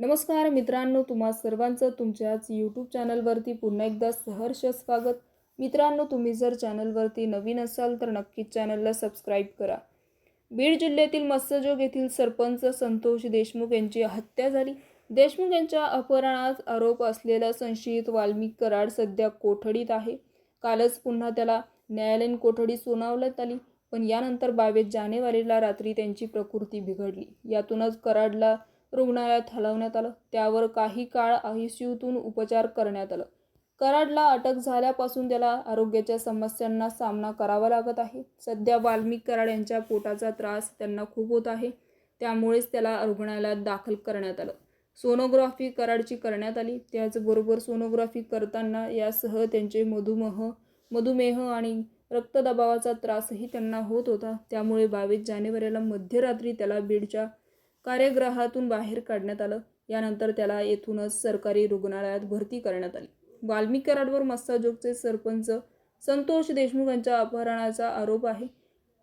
नमस्कार मित्रांनो तुम्हा सर्वांचं तुमच्याच यूट्यूब चॅनलवरती पुन्हा एकदा सहर्ष स्वागत. मित्रांनो तुम्ही जर चॅनलवरती नवीन असाल तर नक्कीच चॅनलला सबस्क्राईब करा. बीड जिल्ह्यातील मत्स्यजोग येथील सरपंच संतोष देशमुख यांची हत्या झाली. देशमुख यांच्या अपहरणात आरोप असलेला संशयित वाल्मिक कराड सध्या कोठडीत आहे. कालच पुन्हा त्याला न्यायालयीन कोठडी सुनावण्यात आली. पण यानंतर बावीस जानेवारीला रात्री त्यांची प्रकृती बिघडली. यातूनच कराडला रुग्णालयात हलवण्यात आलं. त्यावर काही काळ आयसीयूतून उपचार करण्यात आलं. कराडला अटक झाल्यापासून त्याला आरोग्याच्या समस्यांना सामना करावा लागत आहे. सध्या वाल्मिक कराड यांच्या पोटाचा त्रास त्यांना खूप होत आहे. त्यामुळेच त्याला रुग्णालयात दाखल करण्यात आलं. सोनोग्राफी कराडची करण्यात आली. त्याचबरोबर सोनोग्राफी करताना यासह त्यांचे मधुमेह मधुमेह आणि रक्तदबावाचा त्रासही त्यांना होत होता. त्यामुळे बावीस जानेवारीला मध्यरात्री त्याला बीडच्या कार्यग्रहातून बाहेर काढण्यात आलं. यानंतर त्याला येथूनच सरकारी रुग्णालयात भरती करण्यात आली. वाल्मिक कराडवर मस्ताजोगचे सरपंच संतोष देशमुख यांच्या अपहरणाचा आरोप आहे.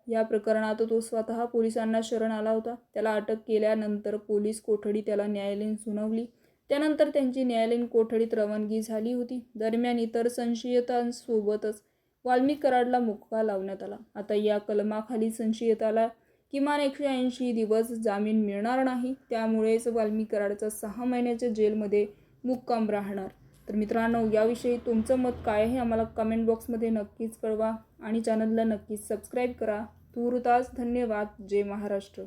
या प्रकरणात तो स्वतः पोलिसांना शरण आला होता. त्याला अटक केल्यानंतर पोलीस कोठडी त्याला न्यायालयीन सुनावली. त्यानंतर त्यांची न्यायालयीन कोठडीत रवानगी झाली होती. दरम्यान इतर संशयितांसोबतच वाल्मिक कराडला मुक्का लावण्यात आला. आता या कलमाखाली संशयिताला किमान एकशे ऐंशी दिवस जामीन मिळणार नाही. त्यामुळेच वाल्मी कराडचा सहा महिन्याच्या जेलमध्ये मुक्काम राहणार. तर मित्रांनो याविषयी तुमचं मत काय आहे? आम्हाला कमेंट बॉक्समध्ये नक्कीच कळवा आणि चॅनलला नक्कीच सबस्क्राईब करा. तूर्तास धन्यवाद. जय महाराष्ट्र.